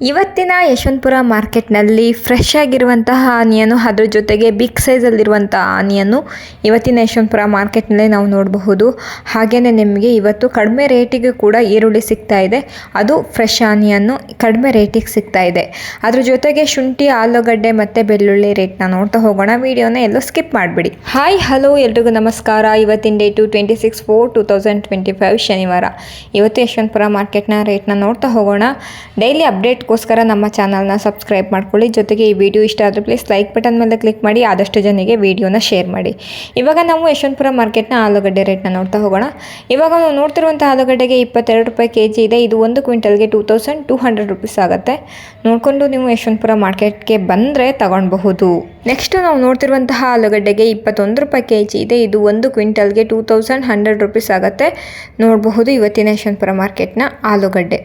ಇವತ್ತಿನ ಯಶವಂತಪುರ ಮಾರ್ಕೆಟ್ನಲ್ಲಿ ಫ್ರೆಶ್ ಆಗಿರುವಂತಹ ಆನಿಯನ್ನು, ಅದ್ರ ಜೊತೆಗೆ ಬಿಗ್ ಸೈಜಲ್ಲಿರುವಂಥ ಆನಿಯನ್ನು ಇವತ್ತಿನ ಯಶವಂತಪುರ ಮಾರ್ಕೆಟ್ನಲ್ಲೇ ನಾವು ನೋಡಬಹುದು. ಹಾಗೆಯೇ ನಿಮಗೆ ಇವತ್ತು ಕಡಿಮೆ ರೇಟಿಗೆ ಕೂಡ ಈರುಳ್ಳಿ ಸಿಗ್ತಾ ಇದೆ. ಅದು ಫ್ರೆಶ್ ಆನಿಯನ್ನು ಕಡಿಮೆ ರೇಟಿಗೆ ಸಿಗ್ತಾ ಇದೆ. ಅದ್ರ ಜೊತೆಗೆ ಶುಂಠಿ, ಆಲೂಗಡ್ಡೆ ಮತ್ತು ಬೆಳ್ಳುಳ್ಳಿ ರೇಟ್ನ ನೋಡ್ತಾ ಹೋಗೋಣ. ವಿಡಿಯೋನ ಎಲ್ಲೋ ಸ್ಕಿಪ್ ಮಾಡಿಬಿಡಿ. ಹಾಯ್ ಹಲೋ ಎಲ್ರಿಗೂ ನಮಸ್ಕಾರ. ಇವತ್ತಿನ date twenty six four two thousand twenty five ಶನಿವಾರ. ಇವತ್ತು ಯಶವಂತಪುರ ಮಾರ್ಕೆಟ್ನ ರೇಟ್ನ ನೋಡ್ತಾ ಹೋಗೋಣ. ಡೈಲಿ ಅಪ್ಡೇಟ್ಗೋಸ್ಕರ ನಮ್ಮ ಚಾನಲ್ನ ಸಬ್ಸ್ಕ್ರೈಬ್ ಮಾಡ್ಕೊಳ್ಳಿ. ಜೊತೆಗೆ ಈ ವಿಡಿಯೋ ಇಷ್ಟ ಆದರೆ ಪ್ಲೀಸ್ ಲೈಕ್ ಬಟನ್ ಮೇಲೆ ಕ್ಲಿಕ್ ಮಾಡಿ, ಆದಷ್ಟು ಜನಿಗೆ ವಿಡಿಯೋನ ಶೇರ್ ಮಾಡಿ. ಇವಾಗ ನಾವು ಯಶವಂತಪುರ ಮಾರ್ಕೆಟ್ನ ಆಲೂಗಡ್ಡೆ ರೇಟ್ನ ನೋಡ್ತಾ ಹೋಗೋಣ. ಇವಾಗ ನಾವು ನೋಡ್ತಿರುವಂಥ ಆಲೂಗಡ್ಡೆಗೆ ಇಪ್ಪತ್ತೆರಡು ರೂಪಾಯಿ ಕೆ ಜಿ ಇದೆ. ಇದು ಒಂದು ಕ್ವಿಂಟಲ್ಗೆ two thousand two hundred rupees ಆಗುತ್ತೆ. ನೋಡಿಕೊಂಡು ನೀವು ಯಶವಂತಪುರ ಮಾರ್ಕೆಟ್ಗೆ ಬಂದರೆ ತಗೊಳ್ಬಹುದು ನೆಕ್ಸ್ಟು ನಾವು ನೋಡ್ತಿರುವಂತಹ ಆಲೂಗಡ್ಡೆಗೆ ಇಪ್ಪತ್ತೊಂದು ರೂಪಾಯಿ ಕೆ ಜಿ ಇದೆ. ಇದು ಒಂದು ಕ್ವಿಂಟಲ್ಗೆ ಟೂ ತೌಸಂಡ್ ಹಂಡ್ರೆಡ್ ರುಪೀಸ್ ಆಗುತ್ತೆ. ನೋಡಬಹುದು ಇವತ್ತಿನ ಯಶವಂತಪುರ ಮಾರ್ಕೆಟ್ನ ಆಲೂಗಡ್ಡೆ.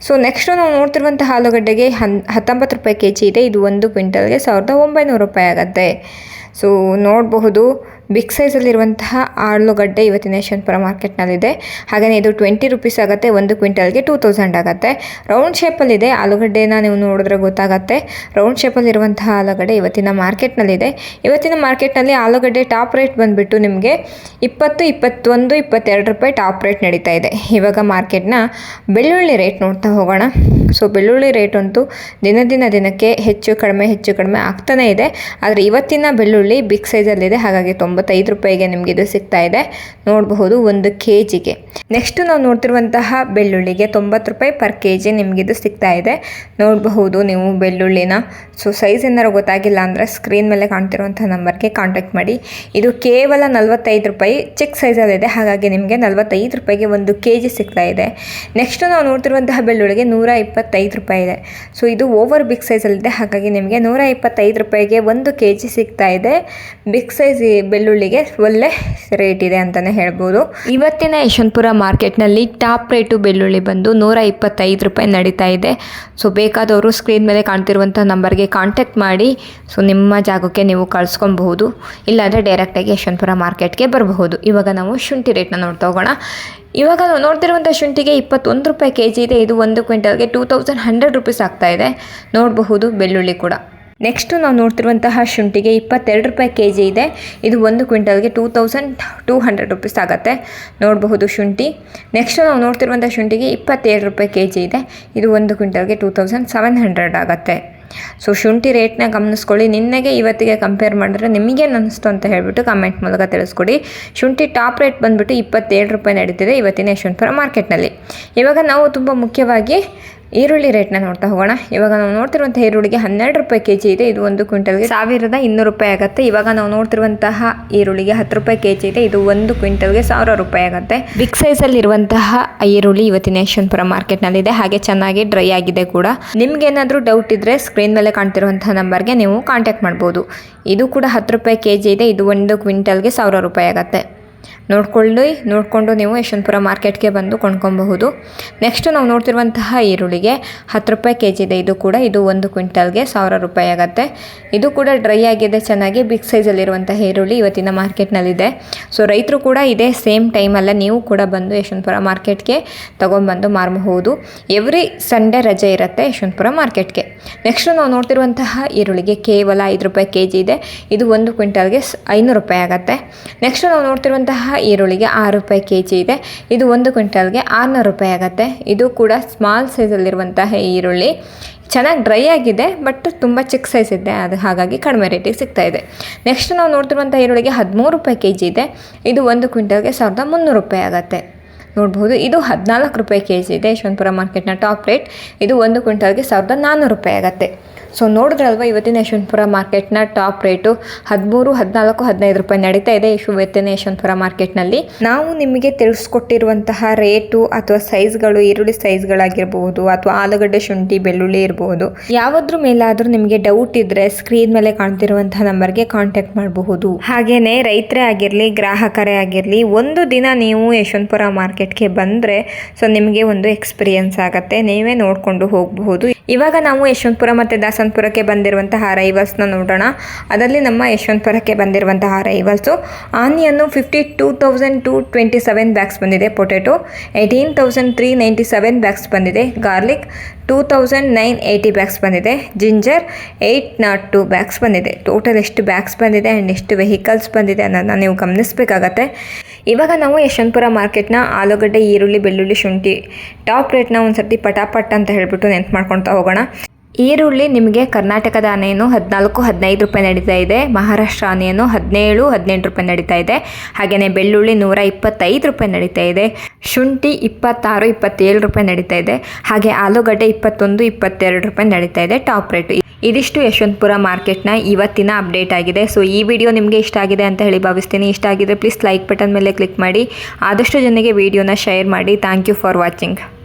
ಸೊ ನೆಕ್ಸ್ಟು ನಾವು ನೋಡ್ತಿರುವಂಥ ಆಲೂಗಡ್ಡೆಗೆ ಹನ್, ಹತ್ತೊಂಬತ್ತು ರೂಪಾಯಿ ಕೆ ಜಿ ಇದೆ. ಇದು ಒಂದು ಕ್ವಿಂಟಲ್ಗೆ ಸಾವಿರದ ಒಂಬೈನೂರು ರೂಪಾಯಿ ಆಗುತ್ತೆ. ಸೊ ನೋಡಬಹುದು. ಬಿಗ್ ಸೈಜಲ್ಲಿರುವಂತಹ ಆಲೂಗಡ್ಡೆ ಇವತ್ತಿನ ಯಶವಂತಪುರ ಮಾರ್ಕೆಟ್ನಲ್ಲಿದೆ. ಹಾಗೆಯೇ ಇದು ಟ್ವೆಂಟಿ ರುಪೀಸ್ ಆಗುತ್ತೆ, ಒಂದು ಕ್ವಿಂಟಲ್ಗೆ ಟೂ ತೌಸಂಡ್ ಆಗುತ್ತೆ. ರೌಂಡ್ ಶೇಪಲ್ಲಿದೆ ಆಲೂಗಡ್ಡೆನ ನೀವು ನೋಡಿದ್ರೆ ಗೊತ್ತಾಗುತ್ತೆ. ರೌಂಡ್ ಶೇಪಲ್ಲಿರುವಂತಹ ಆಲೂಗಡ್ಡೆ ಇವತ್ತಿನ ಮಾರ್ಕೆಟ್ನಲ್ಲಿದೆ. ಇವತ್ತಿನ ಮಾರ್ಕೆಟ್ನಲ್ಲಿ ಆಲೂಗಡ್ಡೆ ಟಾಪ್ ರೇಟ್ ಬಂದುಬಿಟ್ಟು ನಿಮಗೆ ಇಪ್ಪತ್ತು, ಇಪ್ಪತ್ತೊಂದು, ಇಪ್ಪತ್ತೆರಡು ರೂಪಾಯಿ ಟಾಪ್ ರೇಟ್ ನಡೀತಾ ಇದೆ. ಇವಾಗ ಮಾರ್ಕೆಟ್ನ ಬೆಳ್ಳುಳ್ಳಿ ರೇಟ್ ನೋಡ್ತಾ ಹೋಗೋಣ. ಸೊ, ಬೆಳ್ಳುಳ್ಳಿ ರೇಟ್ ಅಂತೂ ದಿನ ದಿನ ದಿನಕ್ಕೆ ಹೆಚ್ಚು, ಕಡಿಮೆ ಹೆಚ್ಚು, ಕಡಿಮೆ ಆಗ್ತಾನೇ ಇದೆ. ಆದರೆ ಇವತ್ತಿನ ಬೆಳ್ಳುಳ್ಳಿ ಬಿಗ್ ಸೈಜಲ್ಲಿದೆ, ಹಾಗಾಗಿ ತೊಂಬತ್ತೈದು ರೂಪಾಯಿಗೆ ನಿಮಗೆ ಇದು ಸಿಗ್ತಾ ಇದೆ. ನೋಡಬಹುದು ಒಂದು ಕೆ ಜಿಗೆ ನೆಕ್ಸ್ಟ್ ನಾವು ನೋಡ್ತಿರುವಂತಹ ಬೆಳ್ಳುಳ್ಳಿಗೆ ತೊಂಬತ್ತು ರೂಪಾಯಿ ಪರ್ ಕೆ ಜಿ ಇದು ಸಿಗ್ತಾ ಇದೆ. ನೋಡಬಹುದು ನೀವು ಬೆಳ್ಳುಳ್ಳಿನ ಸೊ ಸೈಜ್ ಏನಾರು ಗೊತ್ತಾಗಿಲ್ಲ ಅಂದರೆ ಸ್ಕ್ರೀನ್ ಮೇಲೆ ಕಾಣ್ತಿರುವಂಥ ನಂಬರ್ಗೆ ಕಾಂಟ್ಯಾಕ್ಟ್ ಮಾಡಿ. ಇದು ಕೇವಲ ನಲ್ವತ್ತೈದು ರೂಪಾಯಿ ಚಿಕ್ಕ ಸೈಜಲ್ಲಿದೆ ಹಾಗಾಗಿ ನಿಮಗೆ ನಲ್ವತ್ತೈದು ರೂಪಾಯಿಗೆ ಒಂದು ಕೆ ಜಿ ಸಿಗ್ತಾ ಇದೆ. ನೆಕ್ಸ್ಟ್ ನಾವು ನೋಡ್ತಿರುವಂತಹ ಬೆಳ್ಳುಳ್ಳಿಗೆ ನೂರ ಇಪ್ಪತ್ತೈದು ರೂಪಾಯಿ ಇದೆ. ಸೊ ಇದು ಓವರ್ ಬಿಗ್ ಸೈಜಲ್ಲಿದೆ ಹಾಗಾಗಿ ನಿಮಗೆ ನೂರ ಇಪ್ಪತ್ತೈದು ರೂಪಾಯಿಗೆ ಒಂದು ಕೆ ಜಿ ಸಿಗ್ತಾ ಇದೆ. ಬಿಗ್ ಸೈಜ್ ಬೆಳ್ಳುಳ್ಳಿಗೆ ಒಳ್ಳೆ ರೇಟ್ ಇದೆ ಅಂತಲೇ ಹೇಳ್ಬೋದು. ಇವತ್ತಿನ ಯಶವಂತಪುರ ಮಾರ್ಕೆಟ್ನಲ್ಲಿ ಟಾಪ್ ರೇಟು ಬೆಳ್ಳುಳ್ಳಿ ಬಂದು ನೂರ ಇಪ್ಪತ್ತೈದು ರೂಪಾಯಿ ನಡೀತಾ ಇದೆ. ಸೊ ಬೇಕಾದವರು ಸ್ಕ್ರೀನ್ ಮೇಲೆ ಕಾಣ್ತಿರುವಂಥ ನಂಬರ್ಗೆ ಕಾಂಟ್ಯಾಕ್ಟ್ ಮಾಡಿ. ಸೊ ನಿಮ್ಮ ಜಾಗಕ್ಕೆ ನೀವು ಕಳ್ಸ್ಕೊಬಹುದು. ಇಲ್ಲಾಂದರೆ ಡೈರೆಕ್ಟಾಗಿ ಯಶವಂತಪುರ ಮಾರ್ಕೆಟ್ಗೆ ಬರಬಹುದು. ಇವಾಗ ನಾವು ಶುಂಠಿ ರೇಟ್ನ ನೋಡ್ತಾ ಹೋಗೋಣ. ಇವಾಗ ನಾವು ನೋಡ್ತಿರುವಂಥ ಶುಂಠಿಗೆ ಇಪ್ಪತ್ತೊಂದು ರೂಪಾಯಿ ಕೆ ಜಿ ಇದೆ. ಇದು ಒಂದು ಕ್ವಿಂಟಲ್ಗೆ ಟೂ ತೌಸಂಡ್ ಹಂಡ್ರೆಡ್ ರುಪೀಸ್ ಆಗ್ತಾ ಇದೆ. ನೋಡಬಹುದು ಬೆಳ್ಳುಳ್ಳಿ ಕೂಡ. ನೆಕ್ಸ್ಟು ನಾವು ನೋಡ್ತಿರುವಂತಹ ಶುಂಠಿಗೆ ಇಪ್ಪತ್ತೆರಡು ರೂಪಾಯಿ ಕೆ ಜಿ ಇದೆ. ಇದು ಒಂದು ಕ್ವಿಂಟಲ್ಗೆ two thousand two hundred rupees ಆಗುತ್ತೆ. ನೋಡಬಹುದು ಶುಂಠಿ. ನೆಕ್ಸ್ಟು ನಾವು ನೋಡ್ತಿರುವಂಥ ಶುಂಠಿಗೆ ಇಪ್ಪತ್ತೇಳು ರೂಪಾಯಿ ಕೆ ಜಿ ಇದೆ. ಇದು ಒಂದು ಕ್ವಿಂಟಲ್ಗೆ ಟೂ ತೌಸಂಡ್ ಸೆವೆನ್ ಹಂಡ್ರೆಡ್ ಆಗುತ್ತೆ. ಸೊ ಶುಂಠಿ ರೇಟ್ನ ಗಮನಿಸ್ಕೊಳ್ಳಿ. ನಿನ್ನೆಗೆ ಇವತ್ತಿಗೆ ಕಂಪೇರ್ ಮಾಡಿದ್ರೆ ನಿಮಗೇನು ಅನ್ನಿಸ್ತು ಅಂತ ಹೇಳಿಬಿಟ್ಟು ಕಮೆಂಟ್ ಮೂಲಕ ತಿಳಿಸ್ಕೊಡಿ. ಶುಂಠಿ ಟಾಪ್ ರೇಟ್ ಬಂದುಬಿಟ್ಟು ಇಪ್ಪತ್ತೇಳು ರೂಪಾಯಿ ನಡೀತಿದೆ ಇವತ್ತಿನ ಯಶವಂತಪುರ ಮಾರ್ಕೆಟ್ನಲ್ಲಿ. ಇವಾಗ ನಾವು ತುಂಬ ಮುಖ್ಯವಾಗಿ ಈರುಳ್ಳಿ ರೇಟ್ನ ನೋಡ್ತಾ ಹೋಗೋಣ. ಇವಾಗ ನಾವು ನೋಡ್ತಿರುವಂತಹ ಈರುಳ್ಳಿಗೆ ಹನ್ನೆರಡು ರೂಪಾಯಿ ಕೆ ಜಿ ಇದೆ. ಇದು ಒಂದು ಕ್ವಿಂಟಲ್ಗೆ ಸಾವಿರದ ಇನ್ನೂರು ರೂಪಾಯಿ ಆಗುತ್ತೆ. ಇವಾಗ ನಾವು ನೋಡ್ತಿರುವಂತಹ ಈರುಳ್ಳಿಗೆ ಹತ್ತು ರೂಪಾಯಿ ಕೆ ಜಿ ಇದೆ. ಇದು ಒಂದು ಕ್ವಿಂಟಲ್ಗೆ ಸಾವಿರ ರೂಪಾಯಿ ಆಗುತ್ತೆ. ಬಿಗ್ ಸೈಜಲ್ಲಿ ಇರುವಂತಹ ಈರುಳ್ಳಿ ಇವತ್ತಿನ ಯಶವಂತಪುರ ಮಾರ್ಕೆಟ್ನಲ್ಲಿದೆ ಹಾಗೆ ಚೆನ್ನಾಗಿ ಡ್ರೈ ಆಗಿದೆ ಕೂಡ. ನಿಮ್ಗೆ ಏನಾದರೂ ಡೌಟ್ ಇದ್ದರೆ ಸ್ಕ್ರೀನ್ ಮೇಲೆ ಕಾಣ್ತಿರುವಂತಹ ನಂಬರ್ಗೆ ನೀವು ಕಾಂಟ್ಯಾಕ್ಟ್ ಮಾಡ್ಬೋದು. ಇದು ಕೂಡ ಹತ್ತು ರೂಪಾಯಿ ಕೆ ಜಿ ಇದೆ. ಇದು ಒಂದು ಕ್ವಿಂಟಲ್ಗೆ ಸಾವಿರ ರೂಪಾಯಿ ಆಗುತ್ತೆ. ನೋಡ್ಕೊಳ್ಳಿ, ನೋಡಿಕೊಂಡು ನೀವು ಯಶವಂತಪುರ ಮಾರ್ಕೆಟ್ಗೆ ಬಂದು ಕೊಂಡ್ಕೊಬಹುದು. ನೆಕ್ಸ್ಟ್ ನಾವು ನೋಡ್ತಿರುವಂತಹ ಈರುಳ್ಳಿಗೆ ಹತ್ತು ರೂಪಾಯಿ ಕೆ ಜಿ ಇದೆ. ಇದು ಕೂಡ ಇದು ಒಂದು ಕ್ವಿಂಟಲ್ಗೆ ಸಾವಿರ ರೂಪಾಯಿ ಆಗುತ್ತೆ. ಇದು ಕೂಡ ಡ್ರೈ ಆಗಿದೆ, ಚೆನ್ನಾಗಿ ಬಿಗ್ ಸೈಜಲ್ಲಿರುವಂತಹ ಈರುಳ್ಳಿ ಇವತ್ತಿನ ಮಾರ್ಕೆಟ್ನಲ್ಲಿದೆ. ಸೊ ರೈತರು ಕೂಡ ಇದೇ ಸೇಮ್ ಟೈಮಲ್ಲೇ ನೀವು ಕೂಡ ಬಂದು ಯಶವಂತಪುರ ಮಾರ್ಕೆಟ್ಗೆ ತೊಗೊಂಬಂದು ಮಾರಬಹುದು. ಎವ್ರಿ ಸಂಡೇ ರಜೆ ಇರುತ್ತೆ ಯಶವಂತಪುರ ಮಾರ್ಕೆಟ್ಗೆ. ನೆಕ್ಸ್ಟ್ ನಾವು ನೋಡ್ತಿರುವಂತಹ ಈರುಳ್ಳಿಗೆ ಕೇವಲ ಐದು ರೂಪಾಯಿ ಕೆ ಜಿ ಇದೆ. ಇದು ಒಂದು ಕ್ವಿಂಟಲ್ಗೆ ಐನೂರು ರೂಪಾಯಿ ಆಗುತ್ತೆ. ನೆಕ್ಸ್ಟ್ ನಾವು ನೋಡ್ತಿರುವಂತಹ ಈರುಳ್ಳಿಗೆ ಆರು ರೂಪಾಯಿ ಕೆ ಜಿ ಇದೆ. ಇದು ಒಂದು ಕ್ವಿಂಟಲ್ಗೆ ಆರುನೂರು ರೂಪಾಯಿ ಆಗುತ್ತೆ. ಇದು ಕೂಡ ಸ್ಮಾಲ್ ಸೈಜಲ್ಲಿರುವಂತಹ ಈರುಳ್ಳಿ. ಚೆನ್ನಾಗಿ ಡ್ರೈ ಆಗಿದೆ, ಬಟ್ ತುಂಬ ಚಿಕ್ಕ ಸೈಜ್ ಇದೆ. ಅದು ಹಾಗಾಗಿ ಕಡಿಮೆ ರೇಟಿಗೆ ಸಿಗ್ತಾ ಇದೆ. ನೆಕ್ಸ್ಟ್ ನಾವು ನೋಡ್ತಿರುವಂಥ ಈರುಳ್ಳಿಗೆ ಹದಿಮೂರು ರೂಪಾಯಿ ಕೆ ಜಿ ಇದೆ. ಇದು ಒಂದು ಕ್ವಿಂಟಲ್ಗೆ ಸಾವಿರದ ಮುನ್ನೂರು ರೂಪಾಯಿ ಆಗುತ್ತೆ. ನೋಡ್ಬೋದು, ಇದು ಹದಿನಾಲ್ಕು ರೂಪಾಯಿ ಕೆ ಜಿ ಇದೆ ಯಶವಂತಪುರ ಮಾರ್ಕೆಟ್ನ ಟಾಪ್ ರೇಟ್. ಇದು ಒಂದು ಕ್ವಿಂಟಲ್ಗೆ ಸಾವಿರದ ನಾನ್ನೂರು ರೂಪಾಯಿ ಆಗುತ್ತೆ. ಸೊ ನೋಡಿದ್ರಲ್ವ, ಇವತ್ತಿನ ಯಶವಂತಪುರ ಮಾರ್ಕೆಟ್ನ ಟಾಪ್ ರೇಟು ಹದಿಮೂರು, ಹದಿನಾಲ್ಕು, ಹದಿನೈದು ರೂಪಾಯಿ ನಡೀತಾ ಇದೆ ಇವತ್ತಿನ ಯಶವಂತಪುರ ಮಾರ್ಕೆಟ್ನಲ್ಲಿ. ನಾವು ನಿಮಗೆ ತಿಳಿಸ್ಕೊಟ್ಟಿರುವಂತಹ ರೇಟು ಅಥವಾ ಸೈಜ್ಗಳು, ಈರುಳ್ಳಿ ಸೈಜ್ಗಳಾಗಿರ್ಬೋದು ಅಥವಾ ಆಲೂಗಡ್ಡೆ, ಶುಂಠಿ, ಬೆಳ್ಳುಳ್ಳಿ ಇರಬಹುದು ಯಾವುದ್ರ ಮೇಲಾದರೂ ನಿಮಗೆ ಡೌಟ್ ಇದ್ರೆ ಸ್ಕ್ರೀನ್ ಮೇಲೆ ಕಾಣ್ತಿರುವಂತಹ ನಂಬರ್ಗೆ ಕಾಂಟ್ಯಾಕ್ಟ್ ಮಾಡಬಹುದು. ಹಾಗೇನೆ ರೈತರೇ ಆಗಿರಲಿ, ಗ್ರಾಹಕರೇ ಆಗಿರಲಿ, ಒಂದು ದಿನ ನೀವು ಯಶವಂತಪುರ ಮಾರ್ಕೆಟ್ಗೆ ಬಂದರೆ ಸೊ, ನಿಮಗೆ ಒಂದು ಎಕ್ಸ್ಪೀರಿಯನ್ಸ್ ಆಗುತ್ತೆ. ನೀವೇ ನೋಡಿಕೊಂಡು ಹೋಗಬಹುದು. ಇವಾಗ ನಾವು ಯಶವಂತಪುರ ಮತ್ತು ದಾಸ ವಸಂತಪುರಕ್ಕೆ ಬಂದಿರುವಂತಹ ಅರೈವಲ್ಸ್ನ ನೋಡೋಣ. ಅದರಲ್ಲಿ ನಮ್ಮ ಯಶವಂತಪುರಕ್ಕೆ ಬಂದಿರುವಂತಹ arrivals onion fifty two thousand two twenty seven bags ಬಂದಿದೆ potato eighteen thousand three ninety seven bags ಬಂದಿದೆ. Garlic two thousand nine eighty bags ಬಂದಿದೆ. Ginger eight nought two bags ಬಂದಿದೆ. ಟೋಟಲ್ ಎಷ್ಟು ಬ್ಯಾಗ್ಸ್ ಬಂದಿದೆ ಆ್ಯಂಡ್ ಎಷ್ಟು ವೆಹಿಕಲ್ಸ್ ಬಂದಿದೆ ಅನ್ನೋದನ್ನ ನೀವು ಗಮನಿಸಬೇಕಾಗತ್ತೆ. ಇವಾಗ ನಾವು ಯಶವಂತಪುರ ಮಾರ್ಕೆಟ್ನ ಆಲೂಗಡ್ಡೆ, ಈರುಳ್ಳಿ, ಬೆಳ್ಳುಳ್ಳಿ, ಶುಂಠಿ ಟಾಪ್ ರೇಟ್ನ ಒಂದು ಸರ್ತಿ ಪಟಾಪಟ್ ಅಂತ ಹೇಳಿಬಿಟ್ಟು ನೆನ್ಪು ಮಾಡ್ಕೊಳ್ತಾ ಹೋಗೋಣ. ಈರುಳ್ಳಿ ನಿಮಗೆ ಕರ್ನಾಟಕದ ಆನೆಯನ್ನು ಹದಿನಾಲ್ಕು, ಹದಿನೈದು ರೂಪಾಯಿ ನಡೀತಾ ಇದೆ. ಮಹಾರಾಷ್ಟ್ರ ಆನೆಯನ್ನು ಹದಿನೇಳು, ಹದಿನೆಂಟು ರೂಪಾಯಿ ನಡೀತಾ ಇದೆ. ಹಾಗೆಯೇ ಬೆಳ್ಳುಳ್ಳಿ ನೂರ ಇಪ್ಪತ್ತೈದು ರೂಪಾಯಿ ನಡೀತಾ ಇದೆ. ಶುಂಠಿ ಇಪ್ಪತ್ತಾರು, ಇಪ್ಪತ್ತೇಳು ರೂಪಾಯಿ ನಡೀತಾ ಇದೆ. ಹಾಗೆ ಆಲೂಗಡ್ಡೆ ಇಪ್ಪತ್ತೊಂದು, ಇಪ್ಪತ್ತೆರಡು ರೂಪಾಯಿ ನಡೀತಾ ಇದೆ. Top rate. ಇದಿಷ್ಟು ಯಶವಂತಪುರ ಮಾರ್ಕೆಟ್ನ ಇವತ್ತಿನ ಅಪ್ಡೇಟ್ ಆಗಿದೆ. ಸೊ, ಈ ವಿಡಿಯೋ ನಿಮಗೆ ಇಷ್ಟ ಆಗಿದೆ ಅಂತ ಹೇಳಿ ಭಾವಿಸ್ತೀನಿ. ಇಷ್ಟ ಆಗಿದ್ರೆ ಪ್ಲೀಸ್ ಲೈಕ್ ಬಟನ್ ಮೇಲೆ ಕ್ಲಿಕ್ ಮಾಡಿ. ಆದಷ್ಟು ಜನರಿಗೆ ವಿಡಿಯೋನ ಶೇರ್ ಮಾಡಿ. Thank you for watching.